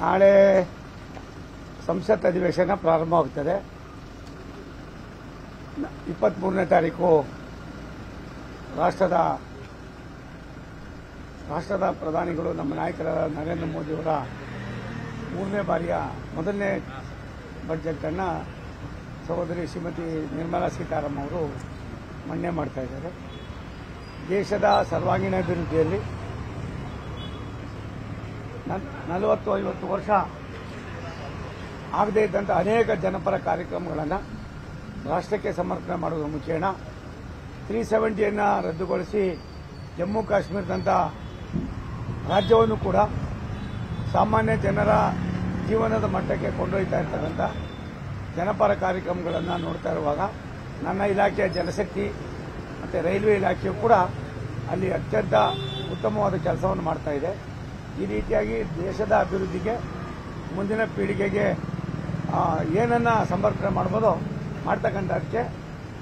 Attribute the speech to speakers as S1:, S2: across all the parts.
S1: ನಾಳೆ ಸಂಸತ್ ಅಧಿವೇಶನ ಪ್ರಾರಂಭವಾಗ್ತದೆ ಇಪ್ಪತ್ತ್ಮೂರನೇ ತಾರೀಕು ರಾಷ್ಟ್ರದ ರಾಷ್ಟ್ರದ ಪ್ರಧಾನಿಗಳು ನಮ್ಮ ನಾಯಕರಾದ ನರೇಂದ್ರ ಮೋದಿಯವರ ಮೂರನೇ ಬಾರಿಯ ಮೊದಲನೇ ಬಜೆಟನ್ನು ಸಹೋದರಿ ಶ್ರೀಮತಿ ನಿರ್ಮಲಾ ಸೀತಾರಾಮನ್ ಅವರು ಮಂಡನೆ ಮಾಡ್ತಾ ಇದ್ದಾರೆ. ದೇಶದ ಸರ್ವಾಂಗೀಣ ಅಭಿವೃದ್ಧಿಯಲ್ಲಿ ನಲವತ್ತು, ಐವತ್ತು ವರ್ಷ ಆಗದೇ ಇದ್ದಂಥ ಅನೇಕ ಜನಪರ ಕಾರ್ಯಕ್ರಮಗಳನ್ನು ರಾಷ್ಟ್ರಕ್ಕೆ ಸಮರ್ಪಣೆ ಮಾಡುವುದರ ಮುಖೇನ. ತ್ರೀ ಸೆವೆಂಟಿಯನ್ನು ರದ್ದುಗೊಳಿಸಿ ಜಮ್ಮು ಕಾಶ್ಮೀರದಂಥ ರಾಜ್ಯವನ್ನು ಕೂಡ ಸಾಮಾನ್ಯ ಜನರ ಜೀವನದ ಮಟ್ಟಕ್ಕೆ ಕೊಂಡೊಯ್ತಾ ಇರ್ತಕ್ಕಂಥ ಜನಪರ ಕಾರ್ಯಕ್ರಮಗಳನ್ನು ನೋಡ್ತಾ ಇರುವಾಗ ನನ್ನ ಇಲಾಖೆಯ ಜನಶಕ್ತಿ ಮತ್ತು ರೈಲ್ವೆ ಇಲಾಖೆಯು ಕೂಡ ಅಲ್ಲಿ ಅತ್ಯಂತ ಉತ್ತಮವಾದ ಕೆಲಸವನ್ನು ಮಾಡ್ತಾ ಇದೆ. ಈ ರೀತಿಯಾಗಿ ದೇಶದ ಅಭಿವೃದ್ಧಿಗೆ ಮುಂದಿನ ಪೀಳಿಗೆಗೆ ಏನನ್ನ ಸಮರ್ಪಣೆ ಮಾಡ್ಬೋದೋ ಮಾಡ್ತಕ್ಕಂಥದಕ್ಕೆ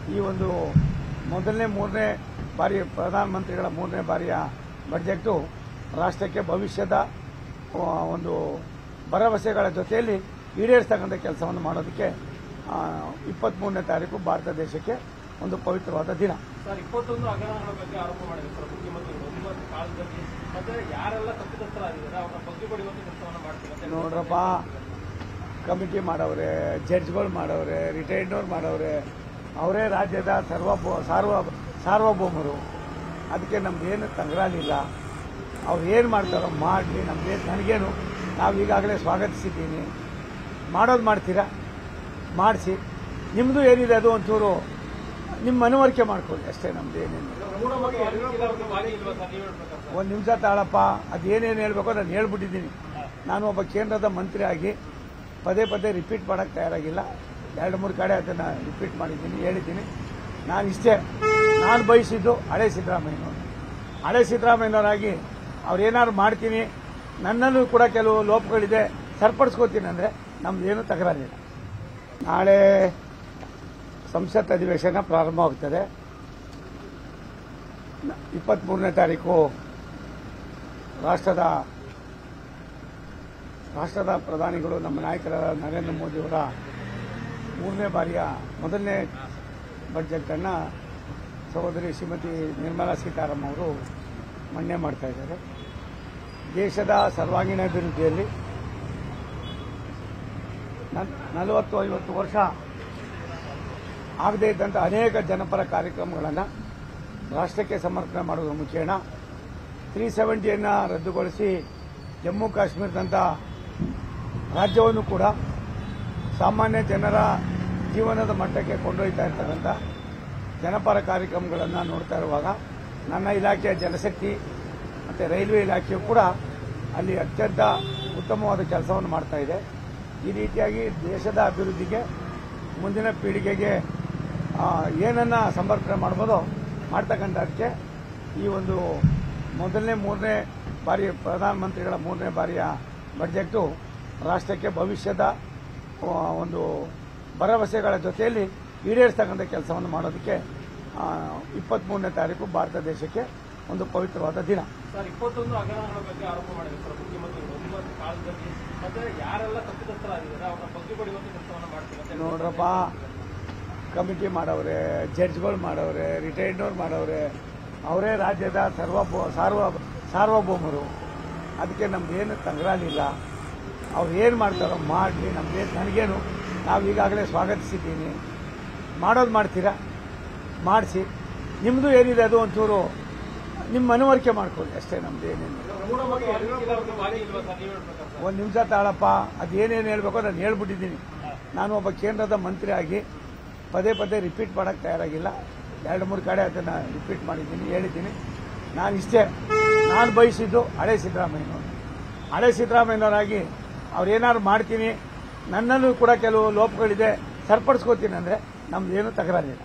S1: ಈ ಒಂದು ಮೊದಲನೇ ಮೂರನೇ ಬಾರಿ ಪ್ರಧಾನಮಂತ್ರಿಗಳ ಮೂರನೇ ಬಾರಿಯ ಬಡ್ಜೆಟ್ಟು ರಾಷ್ಟ್ರಕ್ಕೆ ಭವಿಷ್ಯದ ಒಂದು ಭರವಸೆಗಳ ಜೊತೆಯಲ್ಲಿ ಈಡೇರಿಸ್ತಕ್ಕಂಥ ಕೆಲಸವನ್ನು ಮಾಡೋದಕ್ಕೆ ಇಪ್ಪತ್ತ್ಮೂರನೇ ತಾರೀಕು ಭಾರತ ದೇಶಕ್ಕೆ ಒಂದು ಪವಿತ್ರವಾದ ದಿನ. ನೋಡ್ರಪ್ಪ. ಕಮಿಟಿ ಮಾಡವ್ರೆ, ಜಡ್ಜ್ಗಳು ಮಾಡವ್ರೆ ರಿಟೈರ್ಡ್ನವ್ರು ಮಾಡವ್ರೆ, ಅವರೇ ರಾಜ್ಯದ ಸರ್ವ ಸಾರ್ವ, ಸಾರ್ವಭೌಮರು. ಅದಕ್ಕೆ ನಮ್ದೇನು ತಂಗ್ರಾಲಿಲ್ಲ ಅವ್ರು ಏನು ಮಾಡ್ತಾರೋ ಮಾಡಲಿ ನಮಗೆ ನನಗೇನು. ನಾವು ಈಗಾಗಲೇ ಸ್ವಾಗತಿಸಿದ್ದೀನಿ. ಮಾಡೋದು ಮಾಡ್ತೀರಾ? ಮಾಡಿಸಿ. ನಿಮ್ಮದು ಏನಿದೆ ಅದು ಒಂಚೂರು ನಿಮ್ಮ ಮನವರಿಕೆ ಮಾಡ್ಕೊಳ್ಳಿ ಅಷ್ಟೇ ನಮ್ದು ಏನೇನು. ಒಂದು ನಿಮಿಷ ತಾಳಪ್ಪ ಅದೇನೇನು ಹೇಳ್ಬೇಕೋ ನಾನು ಹೇಳ್ಬಿಟ್ಟಿದ್ದೀನಿ. ನಾನು ಒಬ್ಬ ಕೇಂದ್ರದ ಮಂತ್ರಿ ಆಗಿ ಪದೇ ಪದೇ ರಿಪೀಟ್ ಮಾಡೋಕ್ಕೆ ತಯಾರಾಗಿಲ್ಲ. ಎರಡು, ಮೂರು ಕಡೆ ಅದನ್ನು ರಿಪೀಟ್ ಮಾಡಿದ್ದೀನಿ, ಹೇಳಿದ್ದೀನಿ. ನಾನು ಇಷ್ಟೇ. ನಾನು ಬಯಸಿದ್ದು ಹಳೆ ಸಿದ್ದರಾಮಯ್ಯನವರು. ಹಳೆ ಸಿದ್ದರಾಮಯ್ಯನವರಾಗಿ ಅವ್ರೇನಾದ್ರು ಮಾಡ್ತೀನಿ, ನನ್ನಲ್ಲೂ ಕೂಡ ಕೆಲವು ಲೋಪಗಳಿದೆ, ಸರಿಪಡಿಸ್ಕೋತೀನಿ ಅಂದರೆ ಏನೂ ತಕರಾರಿಲ್ಲ ನಾಳೆ ಸಂಸತ್ ಅಧಿವೇಶನ ಪ್ರಾರಂಭವಾಗ್ತದೆ ಇಪ್ಪತ್ತ್ಮೂರನೇ ತಾರೀಕು ರಾಷ್ಟ್ರದ ರಾಷ್ಟ್ರದ ಪ್ರಧಾನಿಗಳು ನಮ್ಮ ನಾಯಕರಾದ ನರೇಂದ್ರ ಮೋದಿಯವರ ಮೂರನೇ ಬಾರಿಯ ಮೊದಲನೇ ಬಜೆಟನ್ನು ಸಹೋದರಿ ಶ್ರೀಮತಿ ನಿರ್ಮಲಾ ಸೀತಾರಾಮನ್ ಅವರು ಮಂಡನೆ ಮಾಡ್ತಾ ಇದ್ದಾರೆ. ದೇಶದ ಸರ್ವಾಂಗೀಣ ಅಭಿವೃದ್ಧಿಯಲ್ಲಿ ನಲವತ್ತು ಐವತ್ತು ವರ್ಷ ಆಗದೇ ಇದ್ದಂಥ ಅನೇಕ ಜನಪರ ಕಾರ್ಯಕ್ರಮಗಳನ್ನು ರಾಷ್ಟ್ರಕ್ಕೆ ಸಮರ್ಪಣೆ ಮಾಡುವುದರ ಮುಖೇನ ತ್ರೀ ಸೆವೆಂಟಿಯನ್ನು ರದ್ದುಗೊಳಿಸಿ ಜಮ್ಮು ಕಾಶ್ಮೀರದಂಥ ರಾಜ್ಯವನ್ನು ಕೂಡ ಸಾಮಾನ್ಯ ಜನರ ಜೀವನದ ಮಟ್ಟಕ್ಕೆ ಕೊಂಡೊಯ್ತಾ ಇರ್ತಕ್ಕಂಥ ಜನಪರ ಕಾರ್ಯಕ್ರಮಗಳನ್ನು ನೋಡ್ತಾ ಇರುವಾಗ ನನ್ನ ಇಲಾಖೆಯ ಜನಶಕ್ತಿ ಮತ್ತು ರೈಲ್ವೆ ಇಲಾಖೆಯು ಕೂಡ ಅಲ್ಲಿ ಅತ್ಯಂತ ಉತ್ತಮವಾದ ಕೆಲಸವನ್ನು ಮಾಡ್ತಾ ಇದೆ. ಈ ರೀತಿಯಾಗಿ ದೇಶದ ಅಭಿವೃದ್ಧಿಗೆ, ಮುಂದಿನ ಪೀಳಿಗೆಗೆ ಏನನ್ನ ಸಮರ್ಪಣೆ ಮಾಡ್ಬೋದೋ ಮಾಡ್ತಕ್ಕಂಥದಕ್ಕೆ ಈ ಒಂದು ಮೊದಲನೇ ಮೂರನೇ ಬಾರಿ ಪ್ರಧಾನಮಂತ್ರಿಗಳ ಮೂರನೇ ಬಾರಿಯ ಬಡ್ಜೆಟ್ಟು ರಾಷ್ಟ್ರಕ್ಕೆ ಭವಿಷ್ಯದ ಒಂದು ಭರವಸೆಗಳ ಜೊತೆಯಲ್ಲಿ ಈಡೇರಿಸ್ತಕ್ಕಂಥ ಕೆಲಸವನ್ನು ಮಾಡೋದಕ್ಕೆ ಇಪ್ಪತ್ತ್ಮೂರನೇ ತಾರೀಕು ಭಾರತ ದೇಶಕ್ಕೆ ಒಂದು ಪವಿತ್ರವಾದ ದಿನ. ನೋಡ್ರಪ್ಪ ಕಮಿಟಿ ಮಾಡವ್ರೆ, ಜಡ್ಜ್ಗಳು ಮಾಡವ್ರೆ ರಿಟೈರ್ಡ್ನವ್ರು ಮಾಡವ್ರೆ, ಅವರೇ ರಾಜ್ಯದ ಸರ್ವಭೌ ಸಾರ್ವ, ಸಾರ್ವಭೌಮರು. ಅದಕ್ಕೆ ನಮ್ದೇನು ತಂಗ್ರಾಲಿಲ್ಲ ಅವ್ರು ಏನು ಮಾಡ್ತಾರೋ ಮಾಡಲಿ, ನಮಗೆ ನನಗೇನು. ನಾವು ಈಗಾಗಲೇ ಸ್ವಾಗತಿಸಿದ್ದೀನಿ. ಮಾಡೋದು ಮಾಡ್ತೀರಾ? ಮಾಡಿಸಿ. ನಿಮ್ಮದು ಏನಿದೆ ಅದು ಒಂಚೂರು ನಿಮ್ಮ ಮನವರಿಕೆ ಮಾಡ್ಕೊಳ್ಳಿ ಅಷ್ಟೇ ನಮ್ದು ಏನೇನು ಒಂದು ನಿಮಿಷ ತಾಳಪ್ಪ, ಅದೇನೇನು ಹೇಳ್ಬೇಕೋ ನಾನು ಹೇಳ್ಬಿಟ್ಟಿದ್ದೀನಿ. ನಾನು ಒಬ್ಬ ಕೇಂದ್ರದ ಮಂತ್ರಿ ಆಗಿ ಪದೇ ಪದೇ ರಿಪೀಟ್ ಮಾಡೋಕ್ಕೆ ತಯಾರಾಗಿಲ್ಲ. ಎರಡು, ಮೂರು ಕಡೆ ಅದನ್ನು ರಿಪೀಟ್ ಮಾಡಿದ್ದೀನಿ, ಹೇಳಿದ್ದೀನಿ. ನಾನು ಇಷ್ಟೇ. ನಾನು ಬಯಸಿದ್ದು ಹಳೆ ಸಿದ್ದರಾಮಯ್ಯನವರು. ಹಳೆ ಸಿದ್ದರಾಮಯ್ಯನವರಾಗಿ ಅವ್ರೇನಾದ್ರು ಮಾಡ್ತೀನಿ. ನನ್ನಲ್ಲೂ ಕೂಡ ಕೆಲವು ಲೋಪಗಳಿದೆ. ಸರಿಪಡಿಸ್ಕೋತೀನಿ ಅಂದರೆ ನಮ್ದೇನು ತಕರಾರಿಲ್ಲ